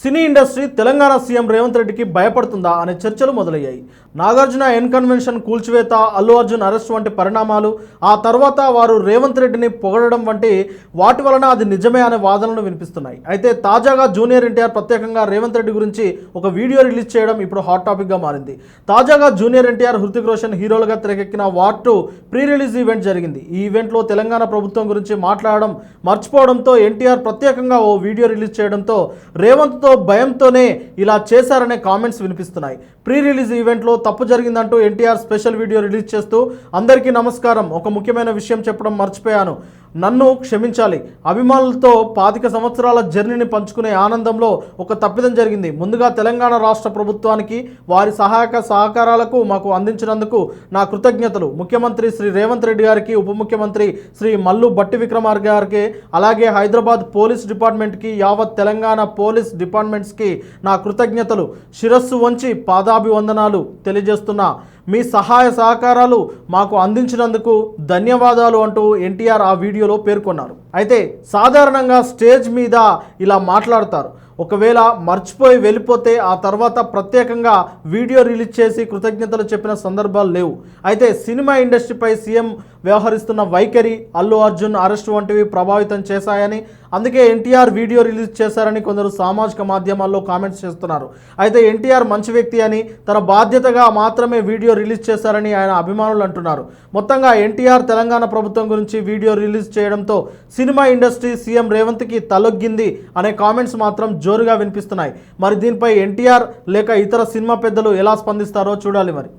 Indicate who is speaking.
Speaker 1: Cine industry Telangana CM Revanth రెడ్డికి భయపడుతుందా అనే చర్చలు మొదలయ్యాయి. నాగార్జున ఎన్ కన్వెన్షన్ కూల్చివేత అల్లు అర్జున్ అరెస్ట్ వంటి పరిణామాలు ఆ తర్వాత వారు రేవంత్ రెడ్డిని పొగడడం వంటి వాటి వలన అది నిజమే అనే వాదనలు వినిపిస్తున్నాయి. అయితే తాజాగా జూనియర్ ఎన్టీఆర్ ప్రత్యేకంగా రేవంత్ రెడ్డి గురించి ఒక వీడియో రిలీజ్ చేయడం ఇప్పుడు హాట్ టాపిక్గా మారింది. తాజాగా జూనియర్ ఎన్టీఆర్ హృతిక్ రోషన్ హీరోలుగా తెరకెక్కిన War two pre release event జరిగింది. ఈ ఈవెంట్లో తెలంగాణ ప్రభుత్వం గురించి మాట్లాడడం మర్చిపోవడంతో ఎన్టీఆర్ ప్రత్యేకంగా ఓ వీడియో రిలీజ్ చేయడంతో రేవంత్ రేవంత్తో భయంతోనే ఇలా చేశారనే కామెంట్స్ వినిపిస్తున్నాయి. ప్రీ రిలీజ్ ఈవెంట్లో తప్పు జరిగిందంటూ ఎన్టీఆర్ స్పెషల్ వీడియో రిలీజ్ చేస్తూ అందరికీ నమస్కారం. ఒక ముఖ్యమైన విషయం చెప్పడం మర్చిపోయాను. నన్ను క్షమించాలి. అభిమానులతో పాతిక సంవత్సరాల జర్నీని పంచుకునే ఆనందంలో ఒక తప్పిదం జరిగింది. ముందుగా తెలంగాణ రాష్ట్ర ప్రభుత్వానికి వారి సహాయక సహకారాలకు మాకు అందించినందుకు నా కృతజ్ఞతలు. ముఖ్యమంత్రి శ్రీ రేవంత్ రెడ్డి గారికి ఉప ముఖ్యమంత్రి శ్రీ మల్లు బట్టి విక్రమార్ గారికి అలాగే హైదరాబాద్ పోలీస్ డిపార్ట్మెంట్కి యావత్ తెలంగాణ పోలీస్ డిపార్ట్మెంట్స్కి నా కృతజ్ఞతలు. శిరస్సు వంచి పాదాభివందనాలు తెలియజేస్తున్న మీ సహాయ సహకారాలు మాకు అందించినందుకు ధన్యవాదాలు అంటూ ఎన్టీఆర్ ఆ వీడియోలో పేర్కొన్నారు. అయితే సాధారణంగా స్టేజ్ మీద ఇలా మాట్లాడతారు. ఒకవేళ మర్చిపోయి వెళ్ళిపోతే ఆ తర్వాత ప్రత్యేకంగా వీడియో రిలీజ్ చేసి కృతజ్ఞతలు చెప్పిన సందర్భాలు లేవు. అయితే సినిమా ఇండస్ట్రీపై సీఎం వ్యవహరిస్తున్న వైఖరి అల్లు అర్జున్ అరెస్ట్ వంటివి ప్రభావితం చేశాయని అందుకే ఎన్టీఆర్ వీడియో రిలీజ్ చేశారని కొందరు సామాజిక మాధ్యమాల్లో కామెంట్స్ చేస్తున్నారు. అయితే ఎన్టీఆర్ మంచి వ్యక్తి అని తన బాధ్యతగా మాత్రమే వీడియో రిలీజ్ చేశారని ఆయన అభిమానులు అంటున్నారు. మొత్తంగా ఎన్టీఆర్ తెలంగాణ ప్రభుత్వం గురించి వీడియో రిలీజ్ చేయడంతో సినిమా ఇండస్ట్రీ సీఎం రేవంత్కి తలొగ్గింది అనే కామెంట్స్ మాత్రం జోరుగా వినిపిస్తున్నాయి. మరి దీనిపై ఎన్టీఆర్ లేక ఇతర సినిమా పెద్దలు ఎలా స్పందిస్తారో చూడాలి మరి.